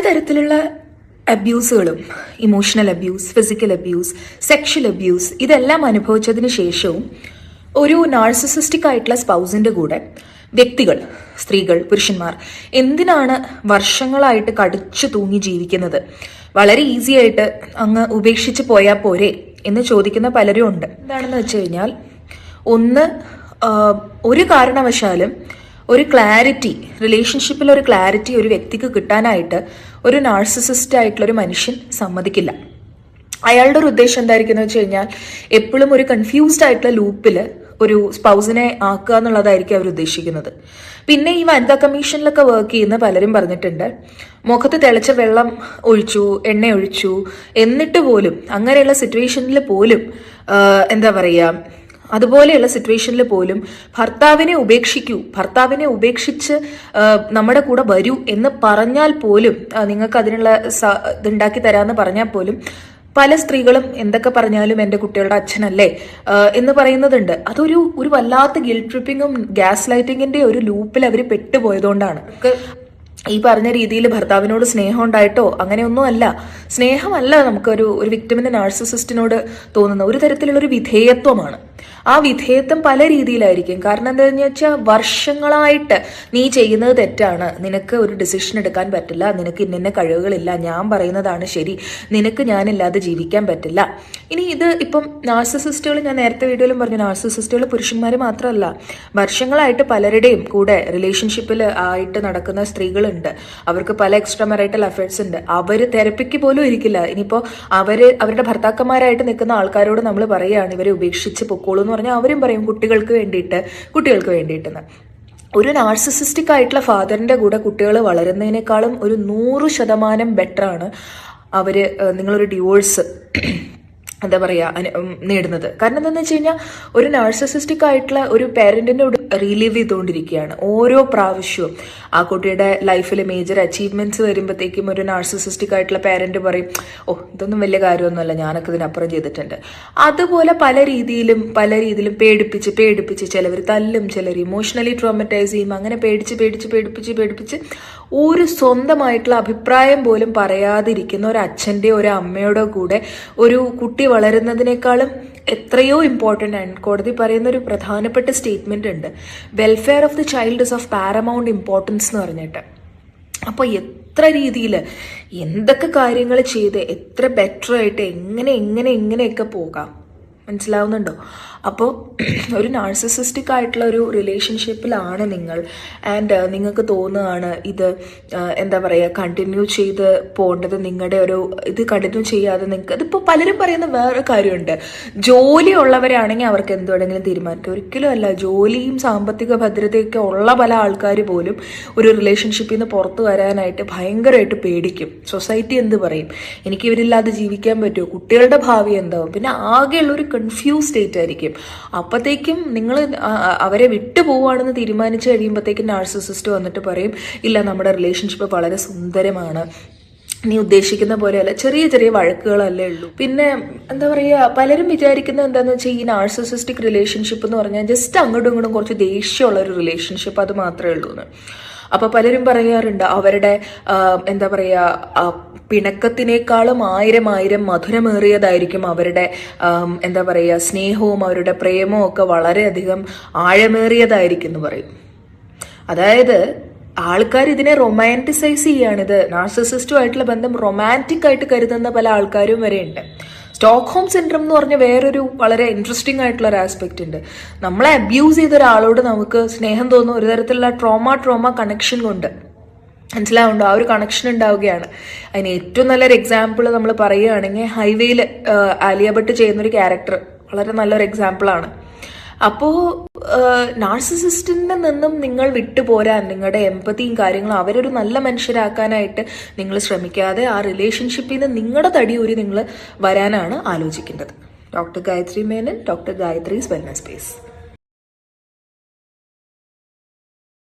പലതരത്തിലുള്ള അബ്യൂസുകളും emotional abuse physical abuse sexual abuse ഇതെല്ലാം അനുഭവിച്ചതിന് ശേഷവും ഒരു നാർസിസിസ്റ്റിക് ആയിട്ടുള്ള സ്പൗസിന്റെ കൂടെ വ്യക്തികൾ സ്ത്രീകൾ പുരുഷന്മാർ എന്തിനാണ് വർഷങ്ങളായിട്ട് കടിച്ചു തൂങ്ങി ജീവിക്കുന്നത്? വളരെ ഈസി ആയിട്ട് അങ്ങ് ഉപേക്ഷിച്ച് പോയാൽ പോരെ എന്ന് ചോദിക്കുന്ന പലരും ഉണ്ട്. എന്താണെന്ന് വെച്ച് കഴിഞ്ഞാൽ ഒന്ന് ഒരു കാരണവശാലും ഒരു ക്ലാരിറ്റി റിലേഷൻഷിപ്പിൽ ഒരു ക്ലാരിറ്റി ഒരു വ്യക്തിക്ക് കിട്ടാനായിട്ട് ഒരു നാർസിസിസ്റ്റ് ആയിട്ടുള്ള ഒരു മനുഷ്യൻ സമ്മതിക്കില്ല. അയാളുടെ ഒരു ഉദ്ദേശം എന്തായിരിക്കും എന്ന് വെച്ച് കഴിഞ്ഞാൽ എപ്പോഴും ഒരു കൺഫ്യൂസ്ഡ് ആയിട്ടുള്ള ലൂപ്പിൽ ഒരു സ്പൗസിനെ ആക്കുക എന്നുള്ളതായിരിക്കും അവർ ഉദ്ദേശിക്കുന്നത്. പിന്നെ ഈ വനിതാ കമ്മീഷനിലൊക്കെ വർക്ക് ചെയ്യുന്ന പലരും പറഞ്ഞിട്ടുണ്ട് മുഖത്ത് തിളച്ച വെള്ളം ഒഴിച്ചു എണ്ണ ഒഴിച്ചു എന്നിട്ട് പോലും അങ്ങനെയുള്ള സിറ്റുവേഷനിൽ പോലും എന്താ പറയുക അതുപോലെയുള്ള സിറ്റുവേഷനിൽ പോലും ഭർത്താവിനെ ഉപേക്ഷിക്കൂ. ഭർത്താവിനെ ഉപേക്ഷിച്ച് നമ്മുടെ കൂടെ വരൂ എന്ന് പറഞ്ഞാൽ പോലും നിങ്ങൾക്ക് അതിനുള്ള ഇതുണ്ടാക്കി തരാമെന്ന് പറഞ്ഞാൽ പോലും പല സ്ത്രീകളും എന്തൊക്കെ പറഞ്ഞാലും എന്റെ കുട്ടികളുടെ അച്ഛനല്ലേ എന്ന് പറയുന്നതുണ്ട്. അതൊരു ഒരു വല്ലാത്ത ഗിൽ ട്രിപ്പിങ്ങും ഗ്യാസ് ലൈറ്റിങ്ങിന്റെ ഒരു ലൂപ്പിൽ അവർ പെട്ടുപോയതുകൊണ്ടാണ്. ഈ പറഞ്ഞ രീതിയിൽ ഭർത്താവിനോട് സ്നേഹം ഉണ്ടായിട്ടോ? അങ്ങനെയൊന്നും അല്ല. സ്നേഹമല്ല നമുക്കൊരു ഒരു വിക്ടിമിന്റെ നാർസിസിസ്റ്റിനോട് തോന്നുന്ന ഒരു തരത്തിലുള്ള ഒരു വിധേയത്വമാണ്. ആ വിധേയത്വം പല രീതിയിലായിരിക്കും. കാരണം എന്താണെന്ന് വെച്ചാൽ വർഷങ്ങളായിട്ട് നീ ചെയ്യുന്നത് തെറ്റാണ്. നിനക്ക് ഒരു ഡിസിഷൻ എടുക്കാൻ പറ്റില്ല. നിനക്ക് ഇന്ന കഴിവുകളില്ല. ഞാൻ പറയുന്നതാണ് ശരി. നിനക്ക് ഞാനില്ലാതെ ജീവിക്കാൻ പറ്റില്ല. ഇനി ഇത് ഇപ്പം നാർസിസിസ്റ്റുകൾ ഞാൻ നേരത്തെ വീഡിയോയിലും പറഞ്ഞു നാർസിസിസ്റ്റുകൾ പുരുഷന്മാർ മാത്രമല്ല. വർഷങ്ങളായിട്ട് പലരുടെയും കൂടെ റിലേഷൻഷിപ്പിൽ ആയിട്ട് നടക്കുന്ന സ്ത്രീകളുണ്ട് അവർക്ക് പല എക്സ്ട്രാ മറൈറ്റൽ അഫയേഴ്സ് ഉണ്ട്. അവർ തെരപ്പിക്ക് പോലും ഇരിക്കില്ല. ഇനിയിപ്പോൾ അവർ അവരുടെ ഭർത്താക്കന്മാരായിട്ട് നിൽക്കുന്ന ആൾക്കാരോട് നമ്മൾ പറയുകയാണ് ഇവരെ ഉപേക്ഷിച്ച് പൊക്കോളൂ എന്ന് പറഞ്ഞാൽ അവരും പറയും കുട്ടികൾക്ക് വേണ്ടിയിട്ട് കുട്ടികൾക്ക് വേണ്ടിയിട്ടെന്ന്. ഒരു നാർസിസിസ്റ്റിക് ആയിട്ടുള്ള ഫാദറിന്റെ കൂടെ കുട്ടികൾ വളരുന്നതിനേക്കാളും ഒരു നൂറ് ശതമാനം ബെറ്ററാണ് ഏഹ്, നിങ്ങളൊരു ഡിവോഴ്സ് എന്താ പറയുക നേടുന്നത്. കാരണം എന്താണെന്ന് വെച്ച് കഴിഞ്ഞാൽ ഒരു നാഴ്സസിസ്റ്റിക് ആയിട്ടുള്ള ഒരു പേരന്റിന്റെ കൂടെ റീലീവ് ചെയ്തുകൊണ്ടിരിക്കുകയാണ് ഓരോ പ്രാവശ്യവും. ആ കുട്ടിയുടെ ലൈഫിൽ മേജർ അച്ചീവ്മെന്റ്സ് വരുമ്പോഴത്തേക്കും ഒരു നാഴ്സസിസ്റ്റിക് ആയിട്ടുള്ള പേരന്റ് പറയും ഓ ഇതൊന്നും വലിയ കാര്യമൊന്നുമല്ല ഞാനൊക്കെ ഇതിനപ്പുറം ചെയ്തിട്ടുണ്ട്. അതുപോലെ പല രീതിയിലും പല രീതിയിലും പേടിപ്പിച്ച് പേടിപ്പിച്ച് ചിലവർ തല്ലും ചിലർ ഇമോഷണലി ട്രോമറ്റൈസ് ചെയ്യും. അങ്ങനെ പേടിച്ച് പേടിച്ച് പേടിപ്പിച്ച് പേടിപ്പിച്ച് ഒരു സ്വന്തമായിട്ടുള്ള അഭിപ്രായം പോലും പറയാതിരിക്കുന്ന ഒരു അച്ഛന്റെ ഒരു അമ്മയുടെ കൂടെ ഒരു കുട്ടി വളരുന്നതിനേക്കാളും എത്രയോ ഇമ്പോർട്ടന്റ് ആണ്. കോടതി പറയുന്ന ഒരു പ്രധാനപ്പെട്ട സ്റ്റേറ്റ്മെന്റ് ഉണ്ട്. Welfare of the child is of paramount importance എന്ന് പറഞ്ഞിട്ട്. അപ്പോൾ എത്ര രീതിയിൽ എന്തൊക്കെ കാര്യങ്ങൾ ചെയ്ത് എത്ര ബെറ്റർ ആയിട്ട് എങ്ങനെ എങ്ങനെ എങ്ങനെയൊക്കെ പോകാം. മനസ്സിലാവുന്നുണ്ടോ? അപ്പോൾ ഒരു നാർസിസിസ്റ്റിക് ആയിട്ടുള്ള ഒരു റിലേഷൻഷിപ്പിലാണ് നിങ്ങൾ. ആൻഡ് നിങ്ങൾക്ക് തോന്നുകയാണ് ഇത് എന്താ പറയുക കണ്ടിന്യൂ ചെയ്ത് പോകേണ്ടത് നിങ്ങളുടെ ഒരു ഇത് കണ്ടിന്യൂ ചെയ്യാതെ നിങ്ങൾക്ക് ഇതിപ്പോൾ പലരും പറയുന്ന വേറെ കാര്യമുണ്ട്. ജോലി ഉള്ളവരാണെങ്കിൽ അവർക്ക് എന്ത് വേണമെങ്കിലും തീരുമാനിക്കാം. ഒരിക്കലും അല്ല ജോലിയും സാമ്പത്തിക ഭദ്രതയൊക്കെ ഉള്ള പല ആൾക്കാർ പോലും ഒരു റിലേഷൻഷിപ്പിൽ നിന്ന് പുറത്തു വരാനായിട്ട് ഭയങ്കരമായിട്ട് പേടിക്കും. സൊസൈറ്റി എന്ത് പറയും? എനിക്ക് ഇവരില്ലാതെ ജീവിക്കാൻ പറ്റുമോ? കുട്ടികളുടെ ഭാവി എന്താവും? പിന്നെ ആകെയുള്ള കൺഫ്യൂസ് സ്റ്റേറ്റ് ആയിരിക്കും അപ്പോഴത്തേക്കും നിങ്ങൾ അവരെ വിട്ടു പോവുകയാണെന്ന് തീരുമാനിച്ചു കഴിയുമ്പോഴത്തേക്കും നാർസിസിസ്റ്റ് വന്നിട്ട് പറയും ഇല്ല നമ്മുടെ റിലേഷൻഷിപ്പ് വളരെ സുന്ദരമാണ്. നീ ഉദ്ദേശിക്കുന്ന പോലെയല്ല. ചെറിയ ചെറിയ വഴക്കുകളല്ലേ ഉള്ളൂ. പിന്നെ എന്താ പറയുക പലരും വിചാരിക്കുന്നത് എന്താണെന്ന് വെച്ചാൽ ഈ നാർസിസിസ്റ്റിക് റിലേഷൻഷിപ്പ് എന്ന് പറഞ്ഞാൽ ജസ്റ്റ് അങ്ങോട്ടും ഇങ്ങോട്ടും കുറച്ച് ദേഷ്യമുള്ള ഒരു റിലേഷൻഷിപ്പ് അത് മാത്രമേ ഉള്ളൂ എന്ന് അപ്പൊ പലരും പറയാറുണ്ട് അവരുടെ എന്താ പറയാ പിണക്കത്തിനേക്കാളും ആയിരം ആയിരം മധുരമേറിയതായിരിക്കും അവരുടെ എന്താ പറയുക സ്നേഹവും അവരുടെ പ്രേമവും ഒക്കെ വളരെയധികം ആഴമേറിയതായിരിക്കും എന്ന് പറയും. അതായത് ആൾക്കാർ ഇതിനെ റൊമാന്റിസൈസ് ചെയ്യാണ് ഇത്. നാർസിസിസ്റ്റുമായിട്ടുള്ള ബന്ധം റൊമാന്റിക് ആയിട്ട് കരുതുന്ന പല ആൾക്കാരും വരെ ഉണ്ട് സ്റ്റോക്ക്ഹോം സിൻഡ്രം എന്ന് പറഞ്ഞ വേറൊരു വളരെ ഇൻട്രസ്റ്റിംഗ് ആയിട്ടുള്ള ഒരു ആസ്പെക്റ്റ് ഉണ്ട്. നമ്മളെ അബ്യൂസ് ചെയ്ത ഒരാളോട് നമുക്ക് സ്നേഹം തോന്നുന്ന ഒരു തരത്തിലുള്ള ട്രോമ ട്രോമ കണക്ഷൻ കൊണ്ട്. മനസ്സിലാവുണ്ടോ? ആ ഒരു കണക്ഷൻ ഉണ്ടാവുകയാണ്. അതിന് ഏറ്റവും നല്ലൊരു എക്സാമ്പിൾ നമ്മൾ പറയുകയാണെങ്കിൽ ഹൈവേയിൽ ആലിയ ഭട്ട് ചെയ്യുന്നൊരു ക്യാരക്ടർ വളരെ നല്ലൊരു എക്സാമ്പിളാണ് അപ്പോൾ നാർസിസിസ്റ്റിൽ നിന്നും നിങ്ങൾ വിട്ടുപോരാൻ നിങ്ങളുടെ എമ്പതിയും കാര്യങ്ങളും അവരൊരു നല്ല മനുഷ്യരാക്കാനായിട്ട് നിങ്ങൾ ശ്രമിക്കാതെ ആ റിലേഷൻഷിപ്പിൽ നിന്ന് നിങ്ങളുടെ തടിയൂരി നിങ്ങൾ വരാനാണ് ആലോചിക്കേണ്ടത് doctor Gayathri Menon doctor Gayathri's wellness space